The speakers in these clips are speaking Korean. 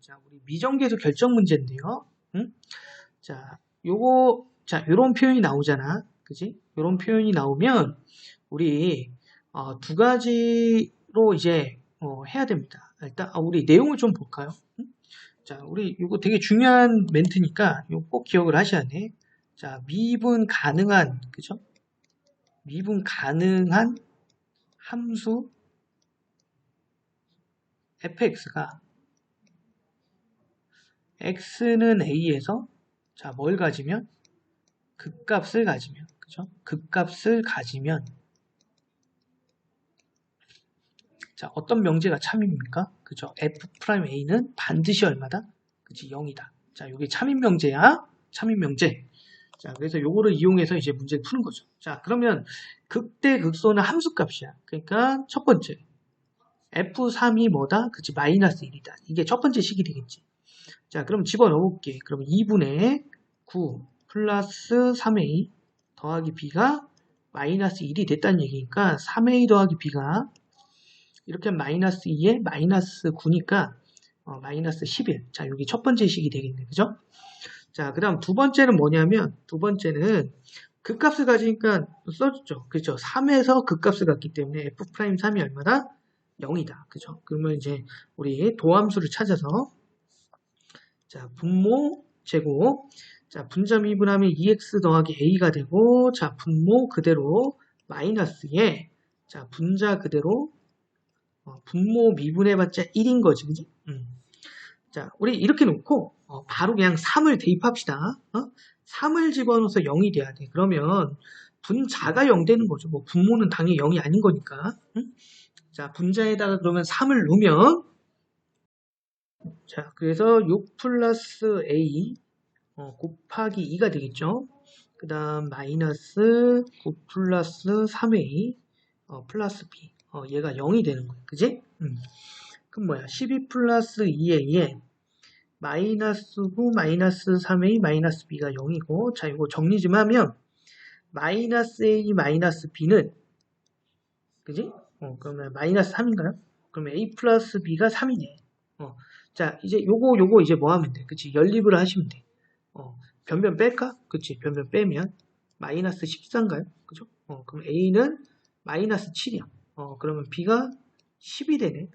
자, 우리 미정계수 결정 문제인데요. 응? 자, 요거, 자, 요런 표현이 나오잖아. 그지? 요런 표현이 나오면, 우리, 어, 두 가지로 이제, 어, 해야 됩니다. 일단, 아, 우리 내용을 좀 볼까요? 응? 자, 우리, 요거 되게 중요한 멘트니까, 요거 꼭 기억을 하셔야 돼. 자, 미분 가능한, 그죠? 미분 가능한 함수 fx가 x는 a에서 자, 뭘 가지면 극값을 가지면 그죠? 극값을 가지면 자, 어떤 명제가 참입니까? 그죠? f'a는 반드시 얼마다? 그치, 0이다. 자, 이게 참인 명제야. 참인 명제. 자, 그래서 요거를 이용해서 이제 문제를 푸는 거죠. 자, 그러면 극대 극소는 함수값이야. 그러니까 첫 번째 F3이 뭐다? 그치, 마이너스 1이다. 이게 첫 번째 식이 되겠지. 자, 그럼 집어넣어볼게. 그럼 2분의 9 플러스 3a 더하기 b가 마이너스 1이 됐다는 얘기니까 3a 더하기 b가 이렇게 마이너스 2에 마이너스 9니까 어, 마이너스 11. 자, 여기 첫 번째 식이 되겠네. 그죠? 자, 그 다음 두 번째는 뭐냐면 두 번째는 극값을 가지니까 써줬죠. 그죠? 3에서 극값을 갖기 때문에 f'3이 얼마다? 0이다. 그죠? 그러면 이제 우리 도함수를 찾아서 자, 분모 제곱 자, 분자 미분하면 2x 더하기 a가 되고 자, 분모 그대로 마이너스에 자, 분자 그대로 어, 분모 미분해봤자 1인 거지. 그지? 음. 자, 우리 이렇게 놓고 어, 바로 그냥 3을 대입합시다. 어? 3을 집어넣어서 0이 돼야 돼. 그러면 분자가 0 되는 거죠. 뭐 분모는 당연히 0이 아닌 거니까. 응? 자, 분자에다가 그러면 3을 넣으면 자, 그래서 6 플러스 A 어, 곱하기 2가 되겠죠. 그 다음 마이너스 9 플러스 3A 어, 플러스 B 어, 얘가 0이 되는 거예요. 그지? 음. 그럼 뭐야? 12 플러스 2A에 마이너스 9 마이너스 3A 마이너스 B가 0이고 자 이거 정리 좀 하면 마이너스 A 마이너스 B는 그지? 어, 그러면 마이너스 3인가요? 그러면 A 플러스 B가 3이네. 어, 자, 이제 요거, 요거 이제 뭐 하면 돼? 그치? 연립을 하시면 돼. 어, 변변 뺄까? 그치? 변변 빼면 마이너스 14인가요? 그죠? 어, 그럼 A는 마이너스 7이야. 어, 그러면 B가 10이 되네.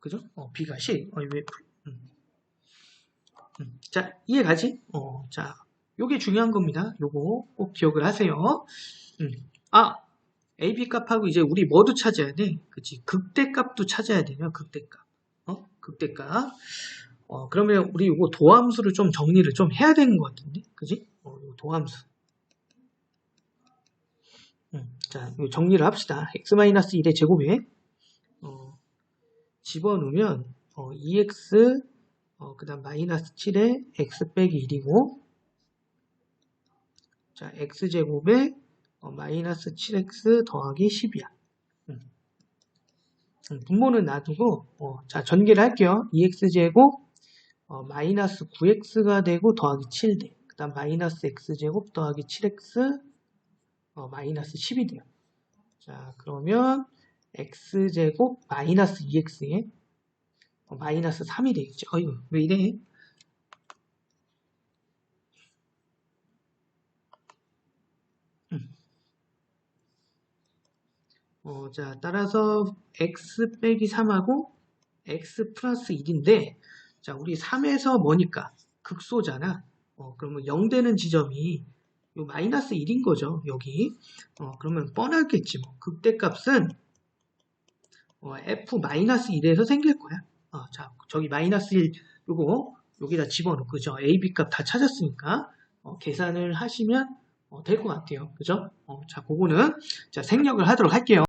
그죠? 어, B가 10. 어, 왜, 음. 음. 자, 이해 가지? 어, 자, 요게 중요한 겁니다. 요거 꼭 기억을 하세요. 음. 아, AB 값하고 이제 우리 뭐도 찾아야 돼? 그치? 극대값도 찾아야 되냐? 극대값. 어? 극대값. 어, 그러면 우리 이거 도함수를 좀 정리를 좀 해야 되는 것 같은데? 그지? 어, 도함수. 음, 자, 정리를 합시다. x-1의 제곱에, 어, 집어넣으면, 어, 2x, 어, 그 다음 마이너스 7에 x 빼기 1이고, 자, x제곱에 어, 마이너스 7x 더하기 10이야. 분모는 놔두고 어, 자 전개를 할게요. 2x제곱 어, 마이너스 9x가 되고 더하기 7돼. 그 다음 마이너스 x제곱 더하기 7x 어, 마이너스 10이 돼요. 자 그러면 x제곱 마이너스 2x에 어, 마이너스 3이 되겠죠. 어이구 왜 이래? 어, 자, 따라서 x 빼기 3하고 x 플러스 1인데 자, 우리 3에서 뭐니까? 극소잖아. 어, 그러면 0 되는 지점이 요 마이너스 1인 거죠. 여기. 어, 그러면 뻔하겠지 뭐. 극대값은 어, f 마이너스 1에서 생길 거야. 어, 자, 저기 마이너스 1 요거 여기다 집어넣고 그죠? a, b 값 다 찾았으니까 어, 계산을 하시면 어, 될 것 같아요. 그죠? 어, 자, 그거는 자, 생략을 하도록 할게요.